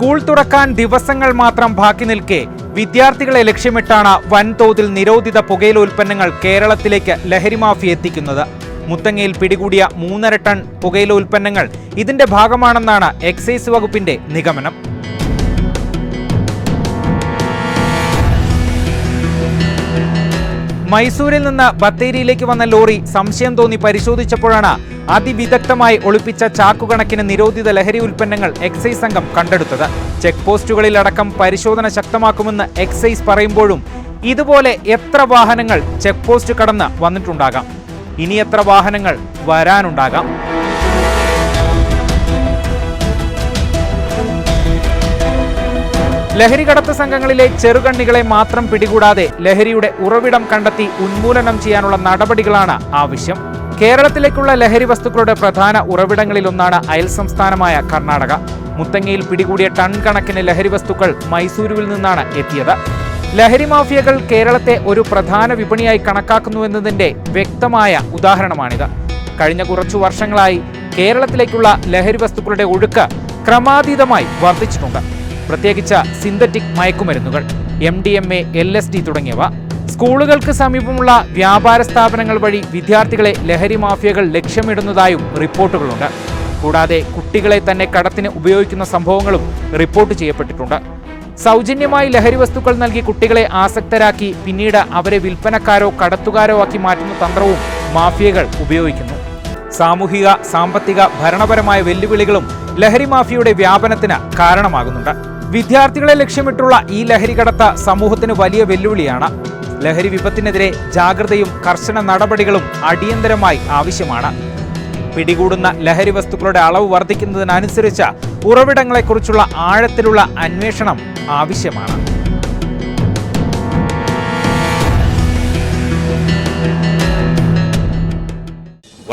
School തുറക്കാൻ ദിവസങ്ങൾ മാത്രം ബാക്കി നിൽക്കെ വിദ്യാർത്ഥികളെ ലക്ഷ്യമിട്ടാണ് വൻതോതിൽ നിരോധിത പുകയില ഉൽപ്പന്നങ്ങൾ കേരളത്തിലേക്ക് ലഹരി മാഫിയ എത്തിക്കുന്നത്. മുത്തങ്ങയിൽ പിടികൂടിയ മൂന്നര ടൺ പുകയില ഉൽപ്പന്നങ്ങൾ ഇതിന്റെ ഭാഗമാണെന്നാണ് എക്സൈസ് വകുപ്പിന്റെ നിഗമനം. മൈസൂരിൽ നിന്ന് ബത്തേരിയിലേക്ക് വന്ന ലോറി സംശയം തോന്നി പരിശോധിച്ചപ്പോഴാണ് അതിവിദഗ്ധമായി ഒളിപ്പിച്ച ചാക്കുകണക്കിന് നിരോധിത ലഹരി ഉൽപ്പന്നങ്ങൾ എക്സൈസ് സംഘം കണ്ടെടുത്തത്. ചെക്ക് പോസ്റ്റുകളിലടക്കം പരിശോധന ശക്തമാക്കുമെന്ന് എക്സൈസ് പറയുമ്പോഴും ഇതുപോലെ എത്ര വാഹനങ്ങൾ ചെക്ക് പോസ്റ്റ് കടന്ന് വന്നിട്ടുണ്ടാകാം? ഇനി എത്ര വാഹനങ്ങൾ വരാനുണ്ടാകാം? ലഹരി കടത്ത് സംഘങ്ങളിലെ ചെറുകണ്ണികളെ മാത്രം പിടികൂടാതെ ലഹരിയുടെ ഉറവിടം കണ്ടെത്തി ഉന്മൂലനം ചെയ്യാനുള്ള നടപടികളാണ് ആവശ്യം. കേരളത്തിലേക്കുള്ള ലഹരി വസ്തുക്കളുടെ പ്രധാന ഉറവിടങ്ങളിലൊന്നാണ് അയൽ സംസ്ഥാനമായ കർണാടക. മുത്തങ്ങയിൽ പിടികൂടിയ ടൺ കണക്കിന് ലഹരി വസ്തുക്കൾ മൈസൂരുവിൽ നിന്നാണ് എത്തിയത്. ലഹരി മാഫിയകൾ കേരളത്തെ ഒരു പ്രധാന വിപണിയായി കണക്കാക്കുന്നുവെന്നതിന്റെ വ്യക്തമായ ഉദാഹരണമാണിത്. കഴിഞ്ഞ കുറച്ചു വർഷങ്ങളായി കേരളത്തിലേക്കുള്ള ലഹരി വസ്തുക്കളുടെ ഒഴുക്ക് ക്രമാതീതമായി വർദ്ധിച്ചിട്ടുണ്ട്. പ്രത്യേകിച്ച് synthetic മയക്കുമരുന്നുകൾ M D M A L S D തുടങ്ങിയവ. സ്കൂളുകൾക്ക് സമീപമുള്ള വ്യാപാര സ്ഥാപനങ്ങൾ വഴി വിദ്യാർത്ഥികളെ ലഹരി മാഫിയകൾ ലക്ഷ്യമിടുന്നതായും റിപ്പോർട്ടുകളുണ്ട്. കൂടാതെ കുട്ടികളെ തന്നെ കടത്തിന് ഉപയോഗിക്കുന്ന സംഭവങ്ങളും റിപ്പോർട്ട് ചെയ്യപ്പെട്ടിട്ടുണ്ട്. സൗജന്യമായി ലഹരി വസ്തുക്കൾ നൽകി കുട്ടികളെ ആസക്തരാക്കി പിന്നീട് അവരെ വിൽപ്പനക്കാരോ കടത്തുകാരോ ആക്കി മാറ്റുന്ന തന്ത്രവും മാഫിയകൾ ഉപയോഗിക്കുന്നു. സാമൂഹിക സാമ്പത്തിക ഭരണപരമായ വെല്ലുവിളികളും ലഹരി മാഫിയയുടെ വ്യാപനത്തിന് കാരണമാകുന്നുണ്ട്. വിദ്യാർത്ഥികളെ ലക്ഷ്യമിട്ടുള്ള ഈ ലഹരി കടത്ത സമൂഹത്തിന് വലിയ വെല്ലുവിളിയാണ്. ലഹരി വിപത്തിനെതിരെ ജാഗ്രതയും കർശന നടപടികളും അടിയന്തരമായി ആവശ്യമാണ്. പിടികൂടുന്ന ലഹരി വസ്തുക്കളുടെ അളവ് വർദ്ധിക്കുന്നതിനനുസരിച്ച് ഉറവിടങ്ങളെക്കുറിച്ചുള്ള ആഴത്തിലുള്ള അന്വേഷണം ആവശ്യമാണ്.